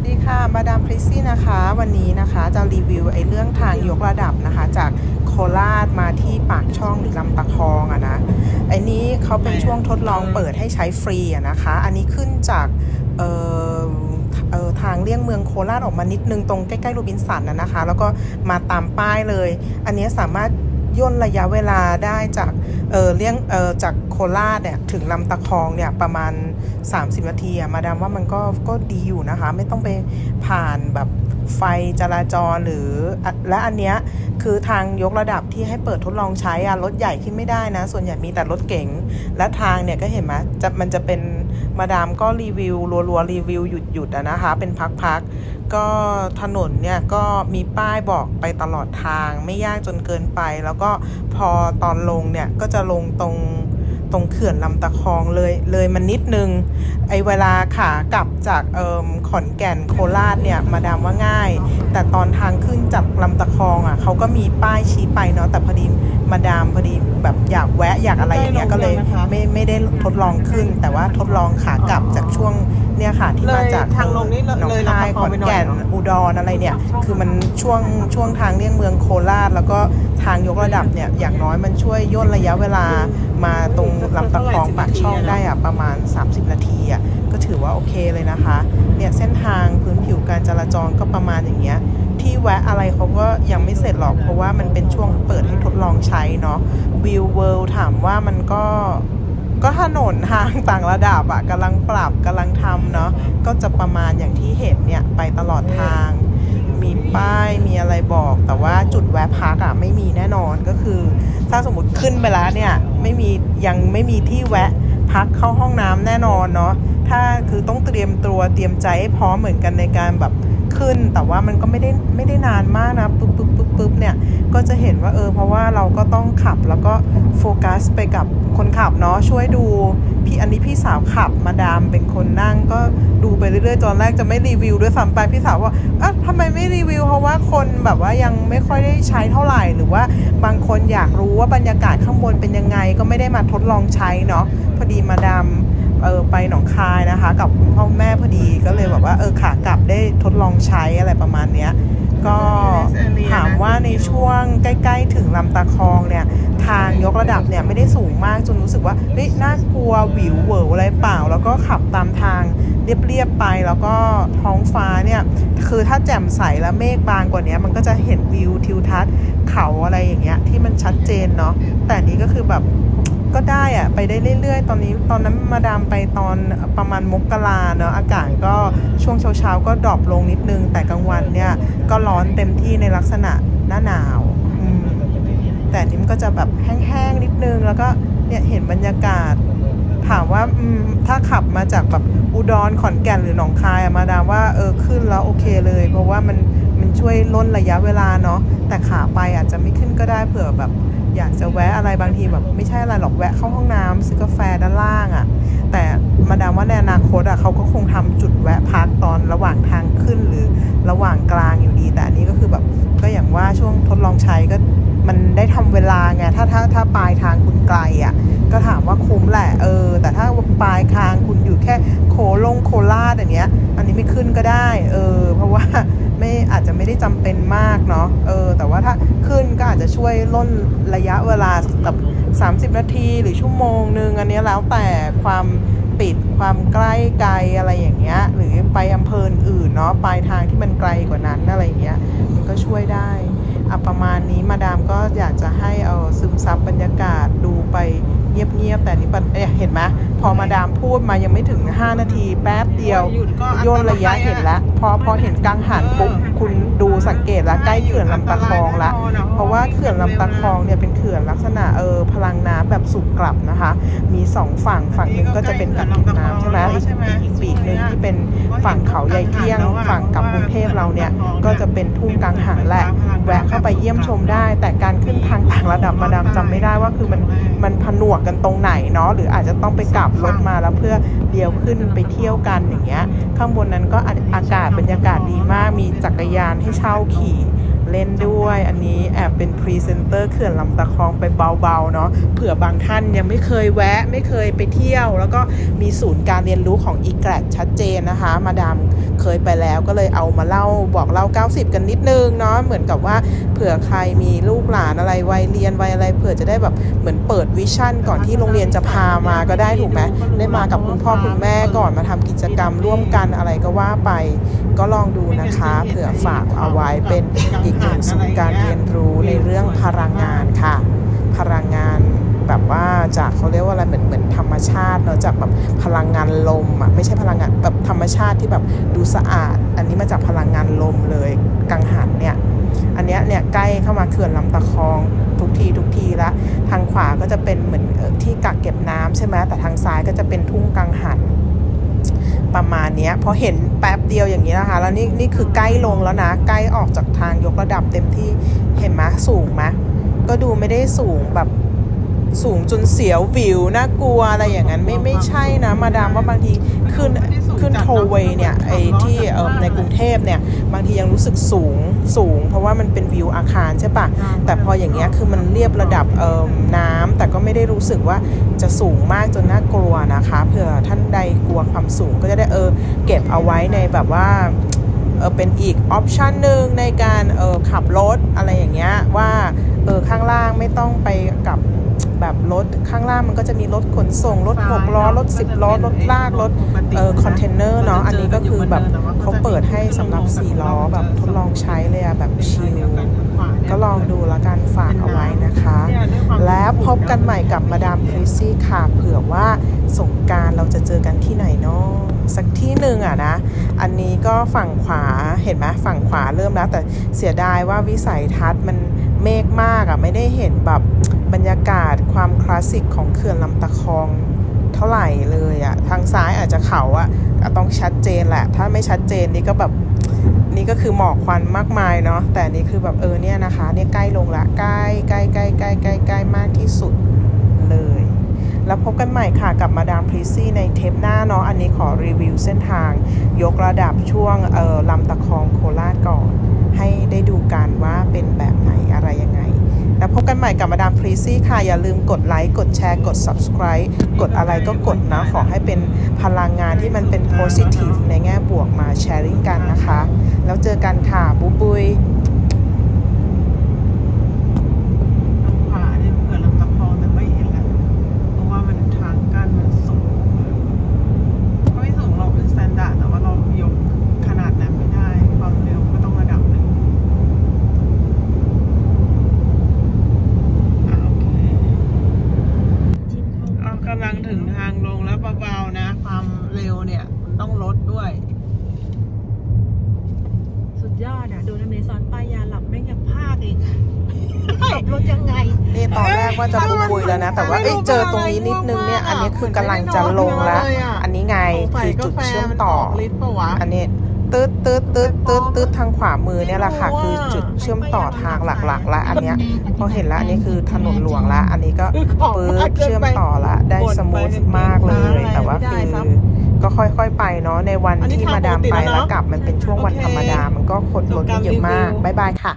สดีค่ะ มาดามพริซซี่นะคะ วันนี้นะคะจะรีวิวไอ้เรื่องทางยกระดับนะคะ จากโคราชมาที่ปากช่องหรือลำตะคองอะนะไอ้นี้เขาเป็นช่วงทดลองเปิดให้ใช้ฟรีอะนะคะ อันนี้ขึ้นจากเอ่อเออทางเลี่ยงเมืองโคราชออกมานิดนึงตรงใกล้ๆโรบินสันนะนะคะ แล้วก็มาตามป้ายเลย อันนี้สามารถย่นระยะเวลาได้จากเออเลี่ยงเออจาก ราชเนี่ยถึงลำตะคองเนี่ยประมาณ 30 นาทีอะมาดามว่ามันก็ก็ดีอยู่นะคะ ไม่ต้องไปผ่านแบบไฟจราจรหรือและอันเนี้ยคือทางยกระดับที่ให้เปิดทดลองใช้อะรถใหญ่ขึ้นไม่ได้นะ ส่วนใหญ่มีแต่รถเก๋งและทางเนี่ยก็เห็นไหมจะมันจะเป็นมาดามก็รีวิวรัวๆรีวิวหยุดหยุดอะนะคะ เป็นพักๆก็ถนนเนี่ยก็มีป้ายบอกไปตลอดทาง ไม่ยากจนเกินไป แล้วก็พอตอนลงเนี่ยก็จะลงตรง ตรงเขื่อนลำตะคองเลยเลยมันนิดนึง ไอเวลาขากลับจากเอิมขอนแก่นโคราชเนี่ยมาดามว่าง่าย แต่ตอนทางขึ้นจากลำตะคองอะเขาก็มีป้ายชี้ไปเนาะแต่พอดีมาดามพอดีแบบอยากแวะอยากอะไรอย่างเงี้ยก็เลยไม่ไม่ได้ทดลองขึ้น แต่ว่าทดลองขากลับจากช่วงเนี่ยค่ะที่มาจากเลยทางลงนี่เลยหนองเลยคายลำตะคของอนไปหน่อยแก่นเหรออุดรอะไรเนี่ย คือมันช่วงช่วงทางเลี่ยงเมืองโคราช แล้วก็ทางยกระดับเนี่ยอย่างน้อยมันช่วยย่นระยะเวลามาตรงลำตะคองปากช่องได้อะประมาณ 30 นาทีอะก็ถือว่าโอเคเลยนะคะ เนี่ยเส้นทางพื้นผิวการจราจรก็ประมาณอย่างเงี้ย ที่แวะอะไรเขาก็ยังไม่เสร็จหรอก เพราะว่ามันเป็นช่วงเปิดให้ทดลองใช้เนาะวิวเวิลด์ถามว่ามันก็ก็ถนนทางต่างระดับอะกำลังปรับกำลังทำเนาะก็จะประมาณอย่างที่เห็นเนี่ยไปตลอดทาง มีป้ายมีอะไรบอก แต่ว่าจุดแวะพักอะไม่มีแน่นอนก็คือ ถ้าสมมติขึ้นไปแล้วเนี่ยไม่มียังไม่มีที่แวะ พักเข้าห้องน้ำแน่นอนเนาะถ้าคือต้องเตรียมตัวเตรียมใจให้พร้อมเหมือนกันในการแบบ ขึ้น แต่ว่ามันก็ไม่ได้ไม่ได้นานมากนะปึ๊บปึ๊บปึ๊บปึ๊บเนี่ยก็จะเห็นว่าเออเพราะว่าเราก็ต้องขับแล้วก็โฟกัสไปกับคนขับเนาะช่วยดู พี่อันนี้พี่สาวขับมาดามเป็นคนนั่งก็ดูไปเรื่อยๆตอนแรกจะไม่รีวิวด้วยซ้ำไปพี่สาวว่าอะทำไมไม่รีวิว เพราะว่าคนแบบว่ายังไม่ค่อยได้ใช้เท่าไหร่หรือว่าบางคนอยากรู้ว่าบรรยากาศข้างบนเป็นยังไง ก็ไม่ได้มาทดลองใช้เนาะพอดีมาดาม เออไปหนองคายนะคะ กับคุณพ่อแม่พอดีก็เลยแบบว่าเออขากลับได้ทดลองใช้อะไรประมาณเนี้ยก็ถามว่าในช่วงใกล้ ๆ ถึงลำตะคองเนี่ย ทางยกระดับเนี่ยไม่ได้สูงมากจนรู้สึกว่าเฮ้ยน่ากลัวหวิวเหวออะไรเปล่า แล้วก็ขับตามทางเรียบ ๆ ไปแล้วก็ท้องฟ้าเนี่ย คือถ้าแจ่มใสแล้วเมฆบางกว่านี้มันก็จะเห็นวิวทิวทัศน์เขาอะไรอย่างเงี้ยที่มันชัดเจนเนาะแต่อันนี้ก็คือแบบ ก็ได้อะไปได้เรื่อยๆ ตอนนี้ตอนนั้นมาดามไปตอนประมาณมกราเนอะอากาศก็ช่วงเช้าๆก็ดรอปลงนิดนึง แต่กลางวันเนี่ยก็ร้อนเต็มที่ในลักษณะหน้าหนาว แต่นนี้มันก็จะแบบแห้งๆนิดนึง แล้วก็เนี่ยเห็นบรรยากาศ ถามว่าถ้าขับมาจากแบบอุดรขอนแก่นหรือหนองคายมาดามว่าเออขึ้นแล้วโอเคเลย เพราะว่ามันมันช่วยล่นระยะเวลาเนาะแต่ขาไปอาจจะไม่ขึ้นก็ได้เผื่อแบบ อยากจะแวะอะไรบางทีแบบไม่ใช่อะไรหรอกแวะเข้าห้องน้ำซื้อกาแฟด้านล่างอะ่ะ แต่มาดามว่าในอนาคตอะ่ะเขาก็คงทำจุดแวะพักตอนระหว่างทางขึ้นหรือระหว่างกลางอยู่ดี แต่อันนี้ก็คือแบบก็อย่างว่าช่วงทดลองใช้ก็มันได้ทำเวลาไงถ้าถ้าถ้าปลายทางคุณไกลอะ่ะก็ถามว่าคุ้มแหละเออ แต่ถ้าปลายทางคุณอยู่แค่โคลงโคราชอย่างเนี้ย อันนี้ไม่ขึ้นก็ได้ เออ ไม่ได้จำเป็นมากเนาะเออแต่ว่าถ้าขึ้นก็อาจจะช่วยล่นระยะเวลาแบบ 30 นาทีหรือชั่วโมงนึงอันนี้แล้วแต่ความปิดความใกล้ไกลอะไรอย่างเงี้ยหรือไปอำเภออื่นเนาะปลายทางที่มันไกลกว่านั้นอะไรอย่างเงี้ยมันก็ช่วยได้ อะประมาณนี้มาดามก็อยากจะให้เอาซึมซับบรรยากาศดูไปเงียบๆแต่นี่ปะเอ๊ะเห็นไหมพอมาดามพูดมายังไม่ถึง 5 นาทีแป๊บเดียวหยุดก็อัตโนมัติย่นระยะเห็นแล้วพอพอเห็นกังหันปุ๊บคุณดูสังเกตแล้วใกล้เขื่อนลำตะคองแล้วเพราะว่าเขื่อนลำตะคองเนี่ยเป็นเขื่อนลักษณะเออพลังน้ำแบบสูบกลับนะคะ มีสองฝั่งฝั่งหนึ่งก็จะเป็นกักเก็บน้ำใช่ไหมอีกอีกอีกปีกหนึ่งที่เป็นฝั่งเขาใหญ่เที่ยง ฝั่งกับกรุงเทพเราเนี่ยก็จะเป็นทุ่งกังหันแหละแวะเข้าไปเยี่ยมชมได้ แต่การขึ้นทางต่างระดับมาดามจำไม่ได้ว่าคือมันมันผนวกกันตรงไหนเนาะหรืออาจจะต้องไปกลับรถมาแล้วเพื่อเดียวขึ้นไปเที่ยวกันอย่างเงี้ยข้างบนนั้นก็อากาศบรรยากาศดีมากมีจักรยานให้เช่าขี่ เล่นด้วย อันนี้แอบเป็นพรีเซนเตอร์เขื่อนลำตะคองไปเบาๆเนาะเผื่อบางท่านยังไม่เคยแวะ ไม่เคยไปเที่ยว แล้วก็มีศูนย์การเรียนรู้ของอีแกรชัดเจนนะคะ มาดามเคยไปแล้วก็เลยเอามาเล่าบอกเล่า 90 กันนิดนึงเนาะเหมือนกับว่าเผื่อใครมีลูกหลานอะไรวัยเรียนวัยอะไรเผื่อจะได้แบบเหมือนเปิดวิชั่นก่อนที่โรงเรียนจะพามาก็ได้ถูกไหมได้มากับคุณพ่อคุณแม่ก่อนมาทำกิจกรรมร่วมกันอะไรก็ว่าไป ก็ลองดูนะคะ เผื่อฝากเอาไว้เป็นอีกหนึ่งศูนย์การเรียนรู้ในเรื่องพลังงานค่ะ พลังงานแบบว่าจากเขาเรียกว่าอะไรเหมือนเหมือนธรรมชาติเนาะจากแบบพลังงานลมอะไม่ใช่พลังงานแบบธรรมชาติที่แบบดูสะอาด อันนี้มาจากพลังงานลมเลยกังหันเนี่ยอันเนี้ยเนี่ยใกล้เข้ามาเขื่อนลำตะคองทุกทีทุกทีละทางขวาก็จะเป็นเหมือนที่กักเก็บน้ำใช่ไหมแต่ทางซ้ายก็จะเป็นทุ่งกังหัน ประมาณนี้พอเห็นแป๊บเดียวอย่างนี้นะคะ แล้วนี่นี่คือใกล้ลงแล้วนะ ใกล้ออกจากทางยกระดับเต็มที่เห็นไหมสูงไหมก็ดูไม่ได้สูงแบบสูงจนเสียววิวน่ากลัวอะไรอย่างนั้นไม่ไม่ใช่นะ มาดามว่าบางทีขึ้นขึ้นโทเวย์เนี่ยไอ้ที่เออในกรุงเทพเนี่ยบางทียังรู้สึกสูงสูง เพราะว่ามันเป็นวิวอาคารใช่ปะแต่พออย่างเงี้ยคือมันเรียบระดับเอ่อน้ำแต่ก็ไม่ได้รู้สึกว่าจะสูงมากจนน่ากลัวนะคะเผื่อท่าน กลัวความสูงก็จะได้เออเก็บเอาไว้ในแบบว่า เออเป็นอีกออปชันหนึ่งในการเออขับรถอะไรอย่างเงี้ยว่าเออข้างล่างไม่ต้องไปกับแบบรถข้างล่างมันก็จะมีรถขนส่ง รถหกล้อรถสิบล้อรถลากรถเออคอนเทนเนอร์เนาะอันนี้ก็คือแบบเขาเปิดให้สำหรับสี่ล้อแบบทดลองใช้เลยอะแบบชิลก็ลองดูแล้วกันฝากเอาไว้นะคะ และพบกันใหม่กับมาดามคริซี่ค่ะ เผื่อว่าสงการเราจะเจอกันที่ไหนเนาะ สักที่หนึ่งอะนะ อันนี้ก็ฝั่งขวาเห็นไหมฝั่งขวาเริ่มแล้ว แต่เสียดายว่าวิสัยทัศน์มันเมฆมากอะไม่ได้เห็นแบบบรรยากาศความคลาสสิกของเขื่อนลำตะคองเท่าไหร่เลยอะทางซ้ายอาจจะเขาอะต้องชัดเจนแหละ ถ้าไม่ชัดเจนนี่ก็แบบนี่ก็คือหมอกควันมากมายเนาะแต่นี่คือแบบเออเนี่ยนะคะเนี่ยใกล้ลงละใกล้ใกล้ใกล้ใกล้ใกล้ใกล้มากที่สุดเลย แล้วพบกันใหม่ค่ะกับมาดามพรีซี่ในเทปหน้าเนาะอันนี้ขอรีวิวเส้นทาง ยกระดับช่วงเออลำตะคองโคราชก่อน ให้ได้ดูกันว่าเป็นแบบไหนอะไรยังไง แล้วพบกันใหม่กับมาดามพรีซี่ค่ะ อย่าลืมกดไลค์กดแชร์กด subscribe กดอะไรก็กดนะ ขอให้เป็นพลังงานที่มันเป็น positive ในแง่บวกมาแชร์ i ิ g กันนะคะ แล้วเจอกันค่ะ บุยบุย ทางขวาเนี่ยเผื่อลำตะคองแต่ไม่เห็นแล้วเพราะว่ามันทางกั้นมันสูงก็ไม่สูงหรอกเป็นสแตนดาร์ดแต่ว่าเรายกขนาดนั้นไม่ได้ ความเร็วก็ต้องระดับหนึ่งอะโอเคเรากำลังถึงทางลงแล้วเบาๆนะ ความเร็วเนี่ยมันต้องลดด้วย สุดยอดอะ ดูอเมซอนป้ายยาหลับแม่งยังภาคอีกขับ รถยังไง นี่ตอนแรกว่าจะบุยบุยแล้วนะ แต่ว่าเอ้ยเจอตรงนี้นิดนึงเนี่ย อันนี้คือกำลังจะลงแล้วอันนี้ไงคือจุดเชื่อมต่อลิตรปะวะอันนี้ตืดตืดตืดตืดตืดทางขวามือเนี่ยแหละค่ะ คือจุดเชื่อมต่อทางหลักๆละอันเนี้ยพอเห็นแล้วอันนี้คือถนนหลวงละ อันนี้ก็ปื๊ดเชื่อมต่อละได้สมูทมากเลย แต่ว่าคือก็ค่อยๆไปเนาะในวันที่มาดามไปแล้วกลับมันเป็นช่วงวันธรรมดา มันก็คนรถไม่เยอะมากบ๊ายบายค่ะ